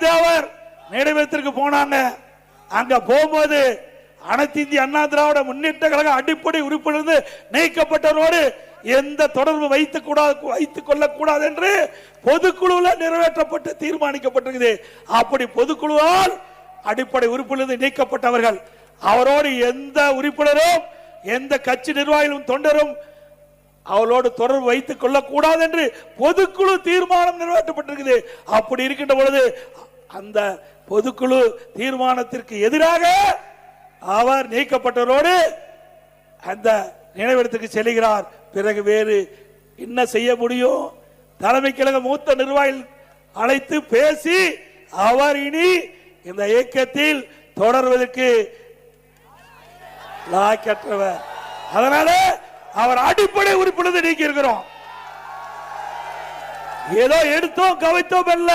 தேவர் நினைவகத்திற்கு போனாங்க. அங்க போகும்போது அனைத்து இந்திய அண்ணா திராவிட முன்னேற்ற கழக அடிப்படை உறுப்பிலிருந்து நீக்கப்பட்டவரோடு எந்த தொடர்பு வைத்துக் கூடாது வைத்துக் கொள்ளக்கூடாது என்று பொதுக்குழுவில் நிறைவேற்றப்பட்டு தீர்மானிக்கப்பட்டிருக்குது. அப்படி பொதுக்குழுவால் அடிப்படை உறுப்பிலிருந்து நீக்கப்பட்டவர்கள். அவரோடு எந்த உறுப்பினரும் எந்த கட்சி நிர்வாகிகளும் தொண்டரும் அவளோடு தொடர்பு வைத்துக் கொள்ளக்கூடாது என்று பொதுக்குழு தீர்மானம் நிறைவேற்றப்பட்டிருக்குது. அப்படி இருக்கின்ற பொழுது அந்த பொதுக்குழு தீர்மானத்திற்கு எதிராக அவர் நீக்கப்பட்டவரோடு அந்த நினைவிடத்துக்கு செல்கிறார். பிறகு வேறு என்ன செய்ய முடியும்? தலைமை கழக மூத்த நிர்வாகிகள் அழைத்து பேசி அவர் இனி இந்த இயக்கத்தில் தொடர்வதற்கு லாக்கற்றவர் அதனால அவர் அடிப்படை உறுப்பினர் நீக்கி இருக்கிறோம் ஏதோ எடுத்தோம் கவித்தோம் அல்ல